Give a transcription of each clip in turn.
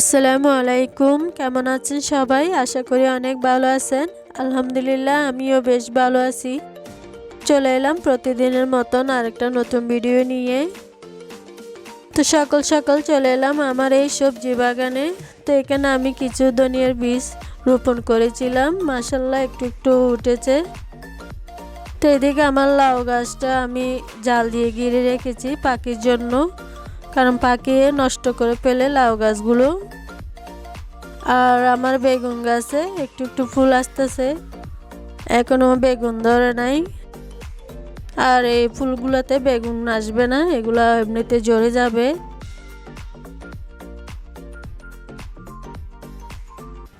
আসসালামু আলাইকুম, কেমন আছেন সবাই? আশা করি অনেক ভালো আছেন। আলহামদুলিল্লাহ, আমিও বেশ ভালো আছি। চলে এলাম প্রতিদিনের মতন আরেকটা নতুন ভিডিও নিয়ে। তো সকাল সকাল চলে এলাম আমার এই সবজি বাগানে। তো এখানে আমি কিছু ধনিয়ার বীজ রোপণ করেছিলাম। মাসাল্লাহ একটু একটু উঠেছে। তো এদিকে আমার লাউ গাছটা আমি জাল দিয়ে গিরে রেখেছি পাখির জন্য। কারণ পাখি নষ্ট করে ফেলে লাউ গাছগুলো। আর আমার বেগুন গাছে একটু একটু ফুল আসতেছে। এখনও বেগুন ধরে নাই। আর এই ফুলগুলোতে বেগুন আসবে না, এগুলো এমনিতে জড়ে যাবে।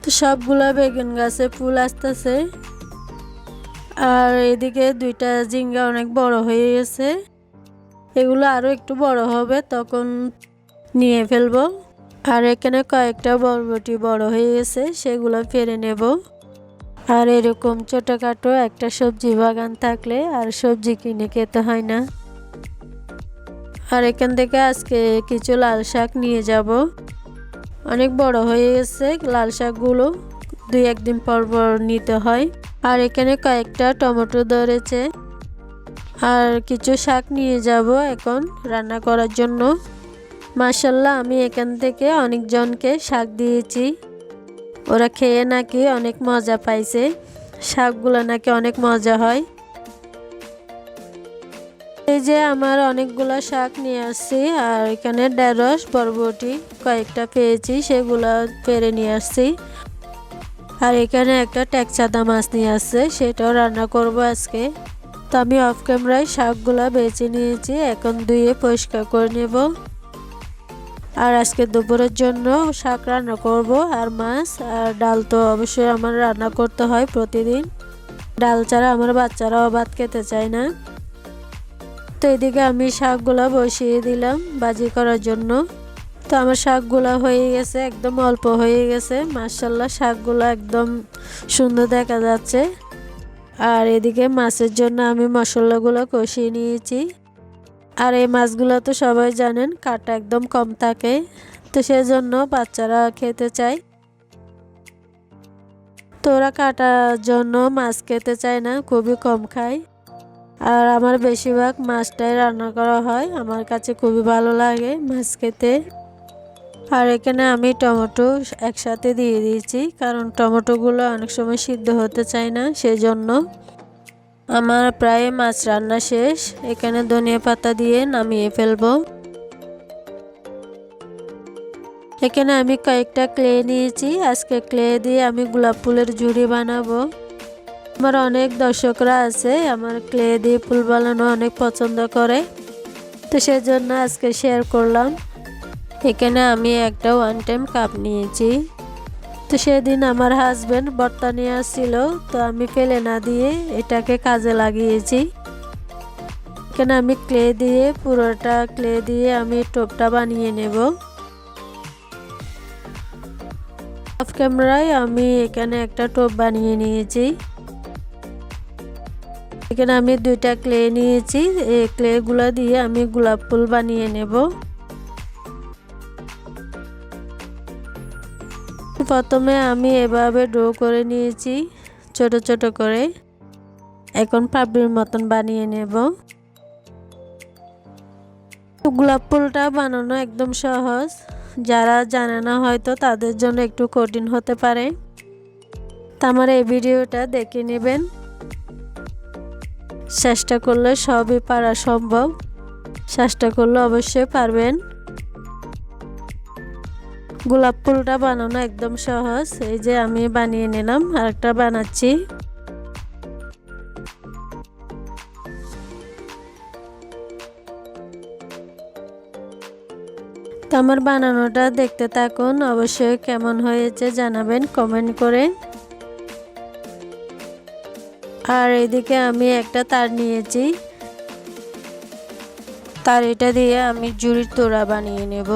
তো সবগুলা বেগুন গাছে ফুল আসতেছে। আর এদিকে দুইটা জিঙ্গা অনেক বড় হয়ে গেছে। এগুলো আরও একটু বড় হবে, তখন নিয়ে ফেলব। আর এখানে কয়েকটা বরবটি বড় হয়ে গেছে, সেগুলো ফেরে নেব। আর এরকম ছোটোখাটো একটা সবজি বাগান থাকলে আর সবজি কিনে খেতে হয় না। আর এখান থেকে আজকে কিছু লাল শাক নিয়ে যাব। অনেক বড় হয়ে গেছে লাল শাকগুলো, দুই একদিন পর পর নিতে হয়। আর এখানে কয়েকটা টমেটো ধরেছে। আর কিছু শাক নিয়ে যাব এখন রান্না করার জন্য। মাসাল্লাহ আমি এখান থেকে অনেকজনকে শাক দিয়েছি। ওরা খেয়ে নাকি অনেক মজা পাইছে। শাকগুলো নাকি অনেক মজা হয়। এই যে আমার অনেকগুলো শাক নিয়ে আসছি, আর এখানে ঢেঁড়স, বরবটি কয়েকটা পেয়েছি, সেগুলো পেরে নিয়ে আসছি। আর এখানে একটা ট্যাকচাদা মাছ নিয়ে আসছে, সেটাও রান্না করব আজকে। তো আমি অফ ক্যামেরায় শাকগুলো বেছে নিয়েছি, এখন ধুয়ে পরিষ্কার করে নেব। আর আজকে দুপুরের জন্য শাক রান্না করব, আর মাছ, আর ডাল তো অবশ্যই আমার রান্না করতে হয় প্রতিদিন। ডাল ছাড়া আমার বাচ্চারাও ভাত খেতে চায় না। তো এদিকে আমি শাকগুলো বসিয়ে দিলাম বাজি করার জন্য। তো আমার শাকগুলো হয়ে গেছে, একদম অল্প হয়ে গেছে। মার্শাল্লাহ শাকগুলো একদম সুন্দর দেখা যাচ্ছে। আর এদিকে মাছের জন্য আমি মশলাগুলো কষিয়ে নিয়েছি। আর এই মাছগুলো তো সবাই জানেন কাটা একদম কম থাকে, তো সেজন্য বাচ্চারা খেতে চায়। তো ওরা কাটার জন্য মাছ খেতে চায় না, খুবই কম খায়। আর আমার বেশিরভাগ মাছটাই রান্না করা হয়, আমার কাছে খুবই ভালো লাগে মাছ খেতে। আর এখানে আমি টমেটো একসাথে দিয়ে দিয়েছি, কারণ টমেটোগুলো অনেক সময় সিদ্ধ হতে চায় না, সেজন্য আমার প্রায় মাছ রান্না শেষ। এখানে ধনিয়া পাতা দিয়ে নামিয়ে ফেলব। এখানে আমি কয়েকটা ক্লে নিয়েছি। আজকে ক্লে দিয়ে আমি গোলাপ ফুলের ঝুড়ি বানাবো। আমার অনেক দর্শকরা আছে, আমার ক্লে দিয়ে ফুল বানানো অনেক পছন্দ করে। তো সেজন্য আজকে শেয়ার করলাম। এখানে আমি একটা ওয়ান টাইম কাপ নিয়েছি। তো সেদিন আমার হাজব্যান্ড বর্তা নিয়ে আসছিল, তো আমি ফেলে না দিয়ে এটাকে কাজে লাগিয়েছি। এখানে আমি ক্লে দিয়ে, পুরোটা ক্লে দিয়ে আমি টোপটা বানিয়ে নেব। অফ ক্যামেরায় আমি এখানে একটা টোপ বানিয়ে নিয়েছি। এখানে আমি দুইটা ক্লে নিয়েছি, এই ক্লেগুলো দিয়ে আমি গোলাপ ফুল বানিয়ে নেব। প্রথমে আমি এভাবে ডো করে নিয়েছি, ছোট ছোট করে। এখন পাপড়ির মতন বানিয়ে নেব। গোলাপ ফুলটা বানানো একদম সহজ। যারা জানে না হয়তো তাদের জন্য একটু কঠিন হতে পারে। তা আমার এই ভিডিওটা দেখে নেবেন। চেষ্টা করলে সবই পারা সম্ভব। চেষ্টা করলে অবশ্যই পারবেন। গোলাপ ফুলটা বানানো একদম সহজ। এই যে আমি বানিয়ে নিলাম আর একটা বানাচ্ছি। তো আমার বানানোটা দেখতে থাকুন, অবশ্যই কেমন হয়েছে জানাবেন কমেন্ট করে। আর এদিকে আমি একটা তার নিয়েছি। তার এটা দিয়ে আমি জুড়ির তোড়া বানিয়ে নেব।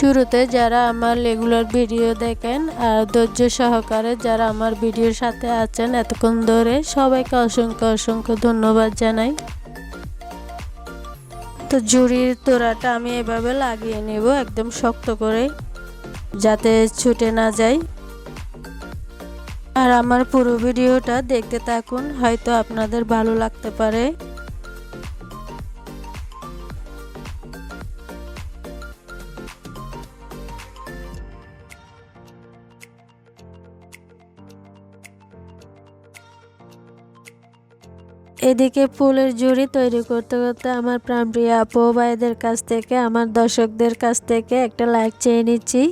শুরুতে যারা আমার রেগুলার ভিডিও দেখেন আর ধৈর্য সহকারে যারা আমার ভিডিওর সাথে আছেন এতক্ষণ ধরে সবাইকে অসংখ্য অসংখ্য ধন্যবাদ জানাই। তো জুড়ির তোড়াটা আমি এভাবে লাগিয়ে নেব একদম শক্ত করে, যাতে ছুটে না যায়। আর আমার পুরো ভিডিওটা দেখতে থাকুন, হয়তো আপনাদের ভালো লাগতে পারে। এদিকে ফুলের জুড়ি তৈরি করতে করতে আমার প্রাণপ্রিয় আপু ভাইদের কাছ থেকে, আমার দর্শকদের কাছ থেকে একটা লাইক চেয়ে নিচ্ছি।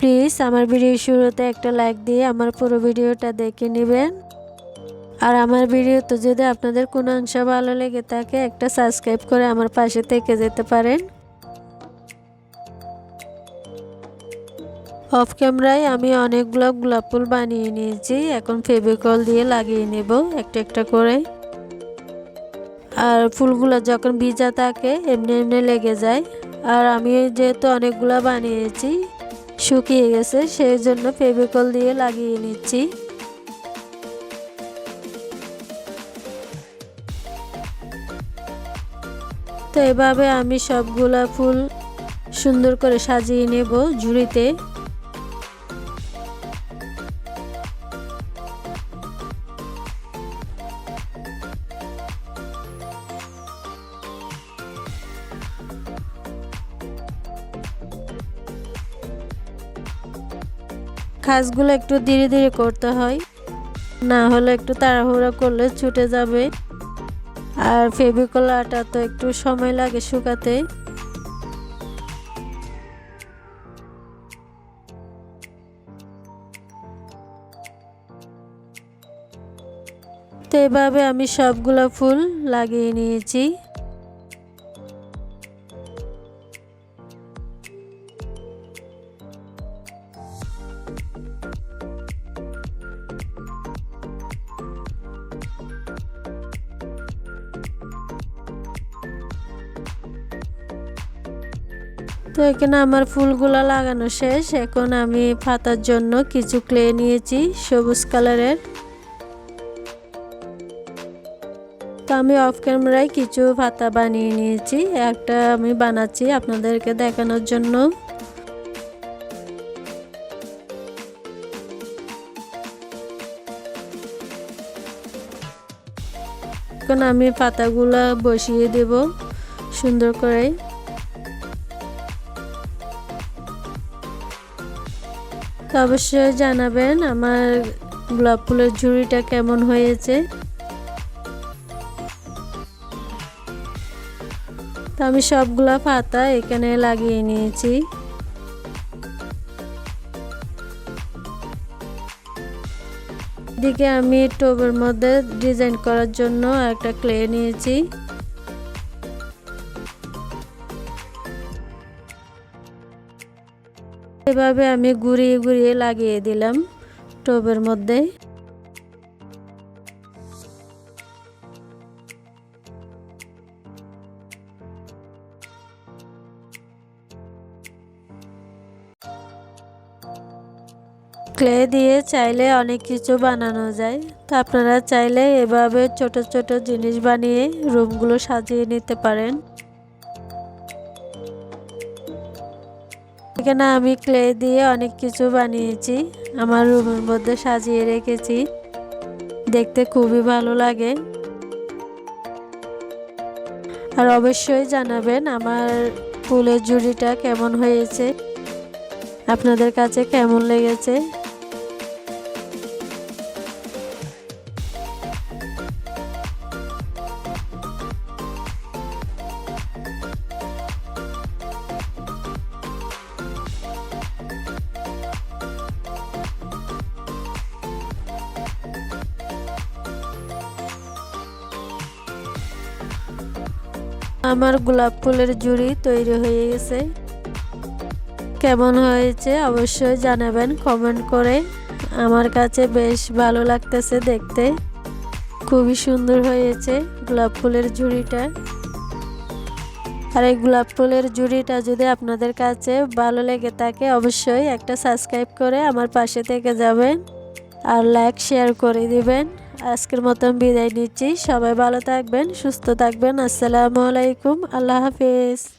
প্লিজ আমার ভিডিও শুরুতে একটা লাইক দিয়ে আমার পুরো ভিডিওটা দেখে নেবেন। আর আমার ভিডিওতে যদি আপনাদের কোনো অংশ ভালো লেগে থাকে, একটা সাবস্ক্রাইব করে আমার পাশে থেকে যেতে পারেন। অফ ক্যামেরায় আমি অনেকগুলো গোলাপ ফুল বানিয়ে নিয়েছি। এখন ফেভিকল দিয়ে লাগিয়ে নেব, একটা একটা করে। আর ফুলগুলো যখন ভিজা থাকে, এমনি এমনি লেগে যায়। আর আমি যেহেতু অনেকগুলো বানিয়েছি, শুকিয়ে গেছে সেই জন্য ফেভিকল দিয়ে লাগিয়ে নিচ্ছি। তো এভাবে আমি সবগুলা ফুল সুন্দর করে সাজিয়ে নেব ঝুড়িতে। কাজগুলো একটু ধীরে ধীরে করতে হয়। না হলে একটু তাড়াহুড়া করলে ছুটে যাবে। আর ফেভিকল আটা তো একটু সময় লাগে শুকাতে। তো এভাবে আমি সবগুলো ফুল লাগিয়ে নিয়েছি। তো এখানে আমার ফুলগুলো লাগানো শেষ। এখন আমি পাতার জন্য কিছু ক্লে নিয়েছি, সবুজ কালারের। তো আমি অফ ক্যামেরায় কিছু পাতা বানিয়ে নিয়েছি, একটা আমি বানাচ্ছি আপনাদেরকে দেখানোর জন্য। এখন আমি পাতাগুলো বসিয়ে দেব সুন্দর করে। তো অবশ্যই জানাবেন আমার গোলাপ ফুলের ঝুড়িটা কেমন হয়েছে। তো আমি সবগুলা পাতা এখানে লাগিয়ে নিয়েছি। দিকে আমি টোবের মধ্যে ডিজাইন করার জন্য একটা ক্লে নিয়েছি। এভাবে আমি ঘুরিয়ে ঘুরিয়ে লাগিয়ে দিলাম টোবের মধ্যে। ক্লে দিয়ে চাইলে অনেক কিছু বানানো যায়। তো আপনারা চাইলে এভাবে ছোট ছোট জিনিস বানিয়ে রুমগুলো সাজিয়ে নিতে পারেন। এখানে আমি ক্লে দিয়ে অনেক কিছু বানিয়েছি। আমার রুমের মধ্যে সাজিয়ে রেখেছি। দেখতে খুবই ভালো লাগে। আর অবশ্যই জানাবেন আমার ফুলের জুড়িটা কেমন হয়েছে। আপনাদের কাছে কেমন লেগেছে? আমার গোলাপ ফুলের জুড়ি তৈরি হয়ে গেছে। কেমন হয়েছে অবশ্যই জানাবেন, কমেন্ট করে। আমার কাছে বেশ ভালো লাগতেছে দেখতে। খুবই সুন্দর হয়েছে গোলাপ ফুলের ঝুড়িটা আর এই গোলাপ ফুলের জুড়িটা যদি আপনাদের কাছে ভালো লেগে থাকে, অবশ্যই একটা সাবস্ক্রাইব করে আমার পাশে থেকে যাবেন। আর লাইক, শেয়ার করে দিবেন। আজকের মতন বিদায় নিচ্ছি। সবাই ভালো থাকবেন সুস্থ থাকবেন। আসসালামু আলাইকুম। আল্লাহ হাফিজ।